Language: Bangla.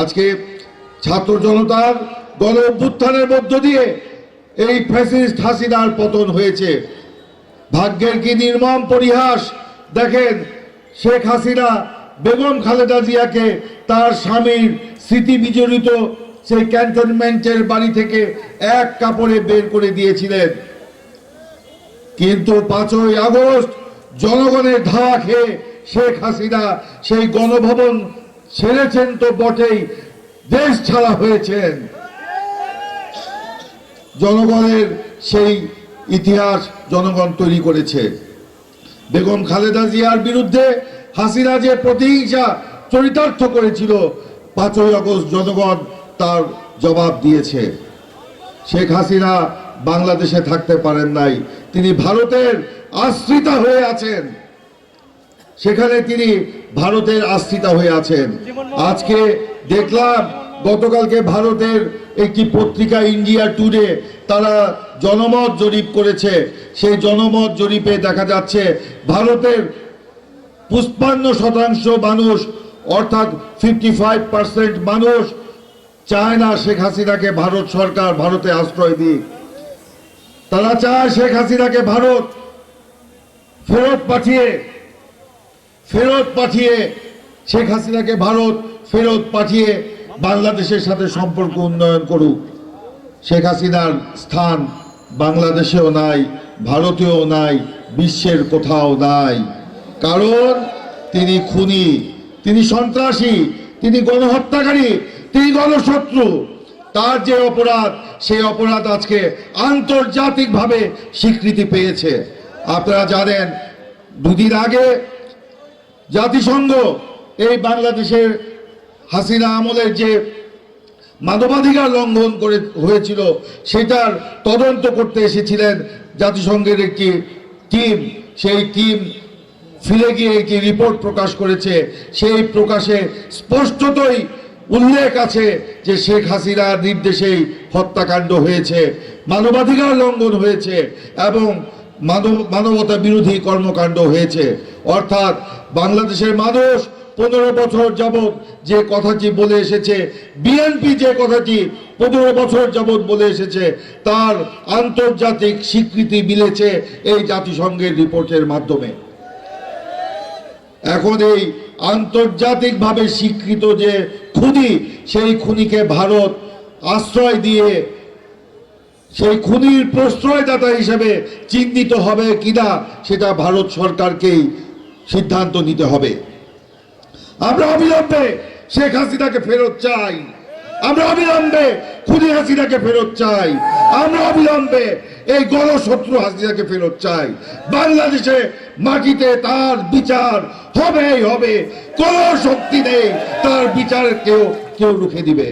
আজকে ছাত্র জনতার গণ অভ্যুত্থানের মধ্য দিয়ে এই ফ্যাসিস্ট হাসিনার পতন হয়েছে। ভাগ্যের কি নির্মম পরিহাস? দেখেন, শেখ হাসিনা বেগম খালেদা জিয়াকে তার স্বামীর স্মৃতি বিজড়িত সেই ক্যান্টনমেন্টের বাড়ি থেকে এক কাপড়ে বের করে দিয়েছিলেন। কিন্তু পাঁচই আগস্ট জনগণের ধাওয়া খেয়ে শেখ হাসিনা সেই গণভবন ছেড়েছেন তো বটেই, দেশ ছাড়া হয়েছেন। জনগণের সেই ইতিহাস জনগণ তৈরি করেছে। বেগম খালেদা জিয়ার বিরুদ্ধে হাসিনা যে প্রতিহিংসা চরিতার্থ করেছিল, পাঁচই আগস্ট জনগণ তার জবাব দিয়েছে। শেখ হাসিনা বাংলাদেশে থাকতে পারেন নাই, তিনি ভারতের আশ্রিতা হয়ে আছেন। সেখানে তিনি ভারতের আস্থিতা হয়ে আছেন। আজকে দেখলাম গতকালকে ভারতের একটি পত্রিকা ইন্ডিয়া টুডে তারা জনমত জরিপ করেছে। সেই জনমত জরিপে দেখা যাচ্ছে ভারতের পুষ্পান্ন শতাংশ মানুষ, অর্থাৎ ফিফটি ফাইভ পার্সেন্ট মানুষ চায় না শেখ হাসিনাকে ভারত সরকার ভারতে আশ্রয় দিক। তারা চায় শেখ হাসিনাকে ভারত ফেরত পাঠিয়ে ফেরত পাঠিয়ে শেখ হাসিনাকে ভারত ফেরত পাঠিয়ে বাংলাদেশের সাথে সম্পর্ক উন্নয়ন করুক। শেখ হাসিনার স্থান বাংলাদেশেও নাই, ভারতেও নাই, বিশ্বের কোথাও নাই। কারণ তিনি খুনি, তিনি সন্ত্রাসী, তিনি গণহত্যাকারী, তিনি গণশত্রু। তার যে অপরাধ, সেই অপরাধ আজকে আন্তর্জাতিকভাবে স্বীকৃতি পেয়েছে। আপনারা জানেন, দুদিন আগে জাতিসংঘ, এই বাংলাদেশের হাসিনা আমলের যে মানবাধিকার লঙ্ঘন করে হয়েছিল, সেটার তদন্ত করতে এসেছিলেন জাতিসংঘের একটি টিম। সেই টিম ফিরে গিয়ে একটি রিপোর্ট প্রকাশ করেছে। সেই প্রকাশে স্পষ্টতই উল্লেখ আছে যে শেখ হাসিনার নির্দেশেই হত্যাকাণ্ড হয়েছে, মানবাধিকার লঙ্ঘন হয়েছে এবং মানব, মানবতা বিরোধী কর্মকাণ্ড হয়েছে। অর্থাৎ বাংলাদেশের মানুষ পনেরো বছর যাবৎ যে কথাটি বলে এসেছে বিএনপি যে কথাটি পনেরো বছর যাবৎ বলে এসেছে, তার আন্তর্জাতিক স্বীকৃতি মিলেছে এই জাতিসংঘের রিপোর্টের মাধ্যমে। এখন এই আন্তর্জাতিকভাবে স্বীকৃত যে খুনি, সেই খুনিকে ভারত আশ্রয় দিয়ে সেই খুনির প্রশ্রয়দাতা হিসেবে চিহ্নিত হবে কিনা সেটা ভারত সরকারকেই সিদ্ধান্ত নিতে হবে। আমরা অবিলম্বে শেখ হাসিনাকে ফেরত চাই। আমরা অবিলম্বে খুনি হাসিনাকে ফেরত চাই। আমরা অবিলম্বে এই গণশত্রু হাসিনাকে ফেরত চাই। বাংলাদেশে মাটিতে তার বিচার হবেই হবে। কোন শক্তি নেই, তার বিচার কেউ কেউ রুখে দিবে।